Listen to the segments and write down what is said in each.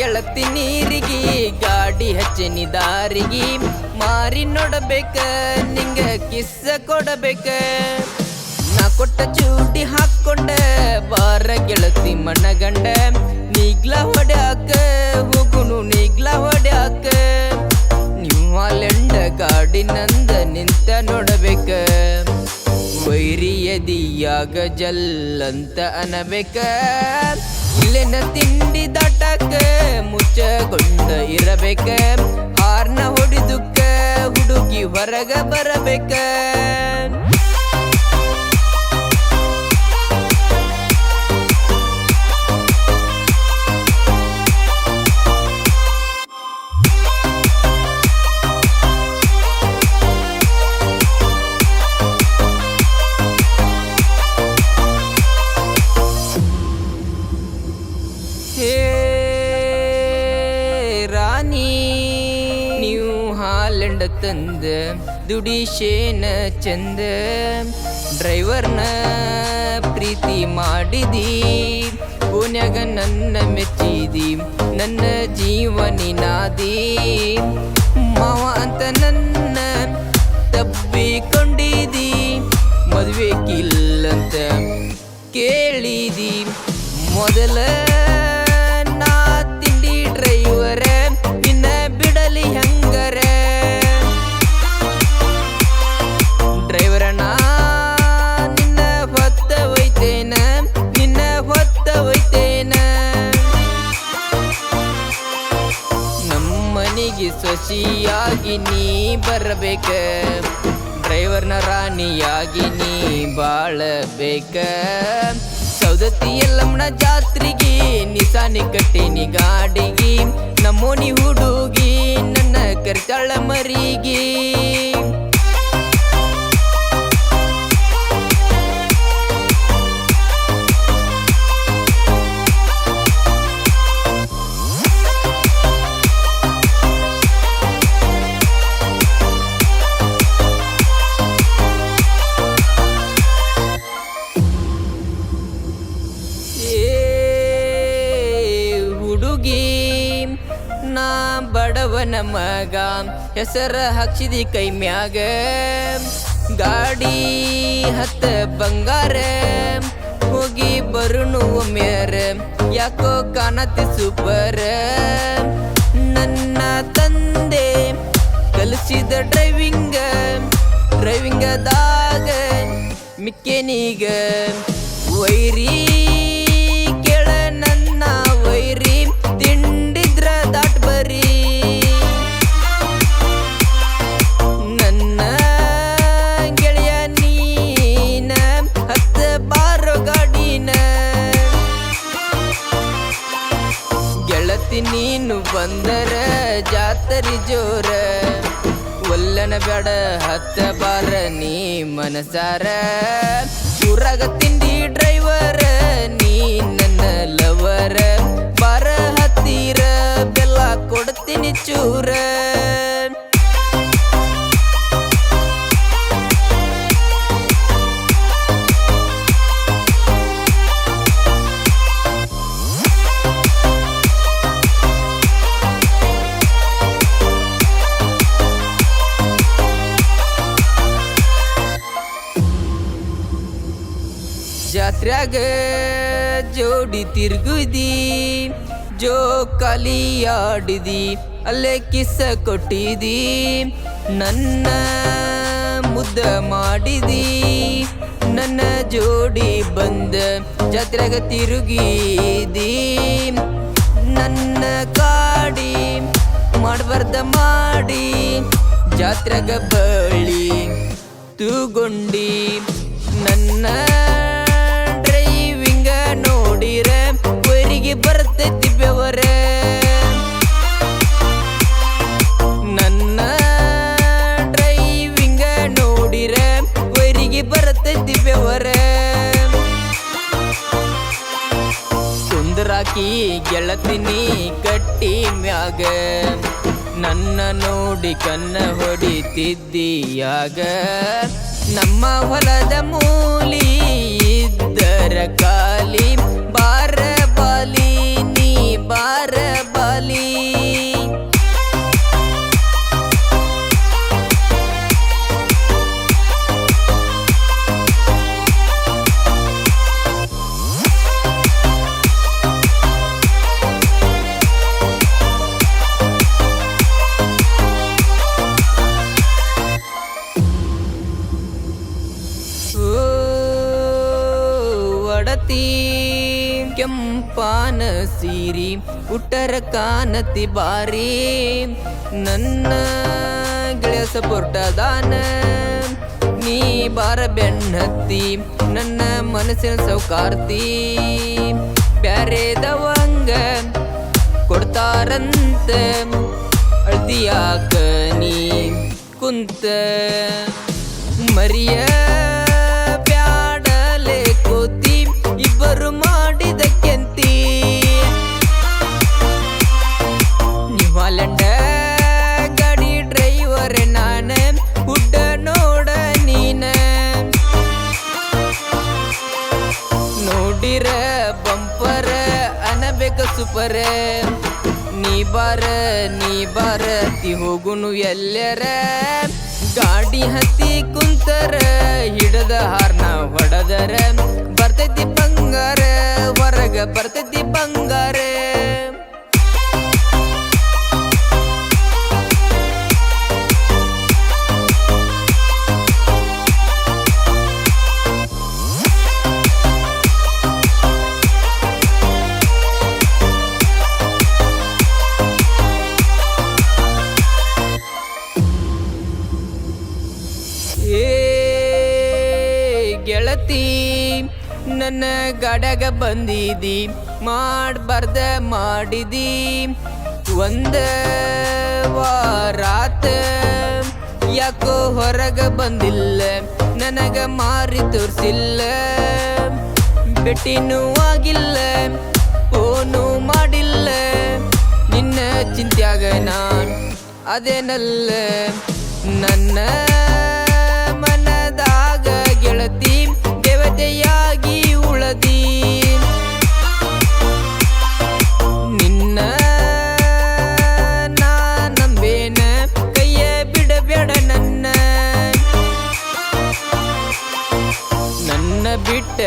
ಗೆಳತಿ ನೀರಿಗಿ, ಗಾಡಿ ಹಚ್ಚನಿ ದಾರಿಗಿ ಮಾರಿ ನೋಡಬೇಕ, ನಿಂಗ ಕಿಸ್ಸ ಕೊಡಬೇಕ. ನಾ ಕೊಟ್ಟ ಚೂಟಿ ಹಾಕೊಂಡ, ಬಾರ ಗೆಳತಿ ಮನಗಂಡ, ನೀಗ್ಲ ಹೊಡ್ಯಾಕ ಹೋಗುನು ನೀಗ್ಲ ಹೊಡ್ಯಾಕ. ನಿಮ್ಮಲೆಂಡ ಗಾಡಿ ನಂದ ನಿಂತ ನೋಡಬೇಕ. ವೈರಿಯದಿಯಾಗ ಜಲ್ಲಂತ ಅನಬೇಕ. ಇಲ್ಲಿನ ತಿಂಡಿ ದಾಟಕ ಮುಚ್ಚಗೊಂಡ ಇರಬೇಕ ಹಾರ್ನ ಹೊಡಿದುಕ್ಕ ಹುಡುಗಿ ಹೊರಗ ಬರಬೇಕ? ತಂದ ದುಡಿಶೇನ ಚಂದ ಡ್ರೈವರ್ನ ಪ್ರೀತಿ ಮಾಡಿದಿ. ಕೊನೆಗ ನನ್ನ ಮೆಚ್ಚಿದಿ, ನನ್ನ ಜೀವನಿನಾದಿ ಮಾವ ಅಂತ ನನ್ನ ತಬ್ಬಿಕೊಂಡಿದಿ ಮದುವೆ ಕಿಲ್ಲಂತ ಕೇಳಿದಿ. ಮೊದಲ ಬಾಳಬೇಕ ಸೌದತ್ತಿ ಎಲ್ಲಮ್ಮನ ಜಾತ್ರೆಗೆ ನಿಸಾನಿ ಕಟ್ಟಿನಿ ಗಾಡಿಗೆ ನಮ್ಮೋನಿ ಹುಡುಗಿ ನನ್ನ ಕರ್ತಾಳ ಮರಿಗೆ. ಮಗ ಹೆಸರ ಹಾಕ್ಸಿದಿ ಕೈ ಮ್ಯಾಗ. ಗಾಡಿ ಹತ್ತ ಬಂಗಾರ. ಹೋಗಿ ಬರುನು ಒಮ್ಮ್ಯಾರ ಯಾಕೋ ಕಾಣತಿ ಸೂಪರ್. ನನ್ನ ತಂದೆ ಕಲಿಸಿದ ಡ್ರೈವಿಂಗ ಡ್ರೈವಿಂಗದಾಗ ಮಿಕ್ಕೇನೀಗ. ವೈರಿ ಗೆಳತಿ ನೀನು ಬಂದರ, ಜಾತರಿ ಜೋರ. ಒಲ್ಲನ ಬೇಡ ಹತ್ತ ಬಾರ ನೀ ಮನಸಾರ. ಊರಾಗ ತಿಂಡಿ ಡ್ರೈವರ್, ನೀ ನನ್ನ ಲವರ. ಬಾರ ಹತ್ತಿರ, ಬೆಲ್ಲ ಕೊಡ್ತೀನಿ ಚೂರ. ಜಾತ್ರ್ಯಾಗ ಜೋಡಿ ತಿರುಗುದಿ, ಜೋ ಕಲಿ ಆಡಿದಿ ಅಲ್ಲೇ ಕಿಸ ಕೊಟ್ಟಿದಿ, ನನ್ನ ಮುದ್ದ ಮಾಡಿದಿ, ನನ್ನ ಜೋಡಿ ಬಂದ ಜಾತ್ರೆಗ ತಿರುಗಿದಿ, ನನ್ನ ಕಾಡಿ ಮಾಡಬಾರ್ದ ಮಾಡಿ ಜಾತ್ರೆಗ ಬಳಿ ತೂಗೊಂಡಿ, ನನ್ನ ಊರಿಗೆ ಬರ್ತೈತಿ ಬೆವರ ನನ್ನ ಡ್ರೈವಿಂಗ ನೋಡಿರ ಊರಿಗೆ ಬರ್ತೈತಿ ಬೆವರ ಸುಂದರಾಕಿ ಗೆಳತಿನಿ ಕಟ್ಟಿ ಮ್ಯಾಗ ನನ್ನ ನೋಡಿ ಕನ್ನ ಹೊಡಿತಿದ್ದೀಯಾಗ ನಮ್ಮ ಹೊಲದ ಮೂಲಿ ಕೆಂಪಾನ ಸೀರಿ ಉಟ್ಟರ ಕಾಣತಿ ಬಾರಿ ನನ್ನ ಗೆಳೆಯ ಸಪೋರ್ಟದಾನ ನೀ ಬಾರ ಬೆನ್ನತ್ತಿ ನನ್ನ ಮನಸ್ಸಿನ ಸೌಕಾರ್ತಿ ಬ್ಯಾರೆದವಂಗ ಕೊಡ್ತಾರಂತ ಅಳ್ತಿಯಾಕ ನೀ ಕುಂತ ಮರಿಯ ಸುಪರ ನೀ ಬರ ನೀ ಬರ ತಿ ಹೋಗುನು ಎಲ್ಲರ. ಗಾಡಿ ಹತ್ತಿ ಕುಂತರ, ಹಿಡದ ಹಾರ್ನ ಹೊಡದರ. ಬರ್ತೈತಿ ಬಂಗಾರ, ಹೊರಗ ಬರ್ತೈತಿ ಬಂಗಾರ. ಗೆಳತಿ ನನ್ನ ಗಡಗ ಬಂದಿದಿ, ಮಾಡ್ಬಾರ್ದ ಮಾಡಿದಿ. ಒಂದ ವಾರಾತ ಯಾಕೋ ಹೊರಗ ಬಂದಿಲ್ಲ, ನನಗ ಮಾರಿ ತೋರಿಸಿಲ್ಲ. ಭೇಟಿನೂ ಆಗಿಲ್ಲ, ಫೋನು ಮಾಡಿಲ್ಲ, ನಿನ್ನ ಚಿಂತ್ಯಾಗ ನಾನು ಅದೇನಲ್ಲ. ನನ್ನ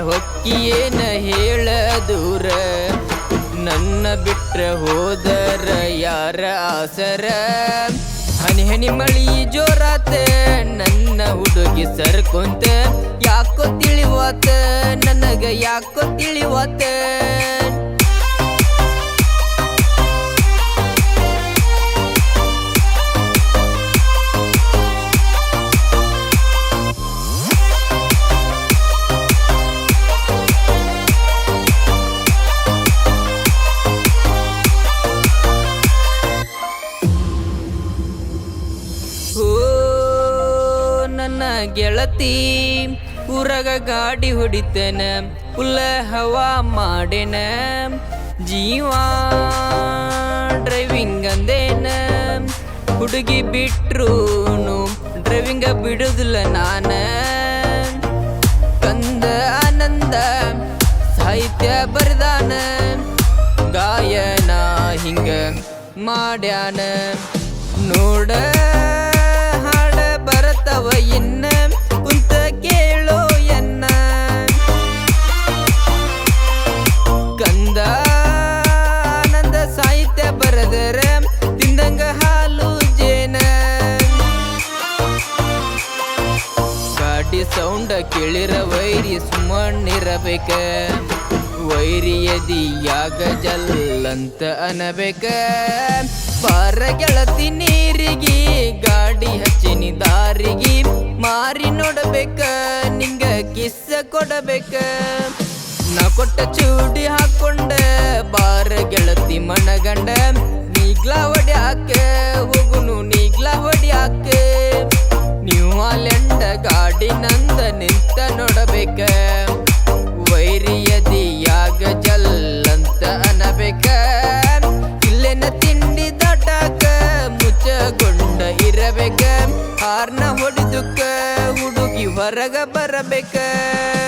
ಹೊಕ್ಕಿಯೇನ ಹೇಳ ದೂರ. ನನ್ನ ಬಿಟ್ರ ಹೋದರ ಯಾರ ಆಸರ? ಹನಿ ಹನಿ ಮಳಿ ಜೋರಾತ, ನನ್ನ ಹುಡುಗಿ ಸರ್ಕೊಂತ. ಯಾಕೋ ತಿಳಿವಾತ, ನನಗ ಯಾಕೋ ತಿಳಿವಾತ? ಗೆಳತಿ ಊರಾಗ ಗಾಡಿ ಹೊಡಿತೇನ ಉಲ್ಲ ಹವಾ ಮಾಡೇನ ಜೀವ ಡ್ರೈವಿಂಗ್ ಅಂದೇನ ಹುಡುಗಿ ಬಿಟ್ರೂನು ಡ್ರೈವಿಂಗ ಬಿಡುದಿಲ್ಲ ನಾನ ಕಂದ ಆನಂದ ಸಾಹಿತ್ಯ ಬರದಾನ ಗಾಯನ ಹಿಂಗ ಮಾಡ್ಯಾನ ನೋಡ ಹಾಡ ಬರತವ ಇನ್ನ ಜಲ್ಲಂತ ಅನಬೇಕ. ಬಾರ ಗೆಳತಿ ನೀರಿಗಿ, ಗಾಡಿ ಹಚ್ಚಿನಿ ದಾರಿಗಿ ಮಾರಿ ನೋಡಬೇಕ, ನಿಂಗ ಕಿಸ್ಸ ಕೊಡಬೇಕ. ನಾ ಕೊಟ್ಟ ಚೂಡಿ ಹಾಕೊಂಡ, ಬಾರ ಗೆಳತಿ ಮನಗಂಡ, ನೀಗ್ಲಾ ಹೊಡ್ಯಾಕ, ಹೋಗುನು ನೀಗ್ಲಾ ಹೊಡ್ಯಾಕ. ನೀವು ಅಲ್ಲೆಂಡ ಗಾಡಿ ನಂದ ನಿಂತ like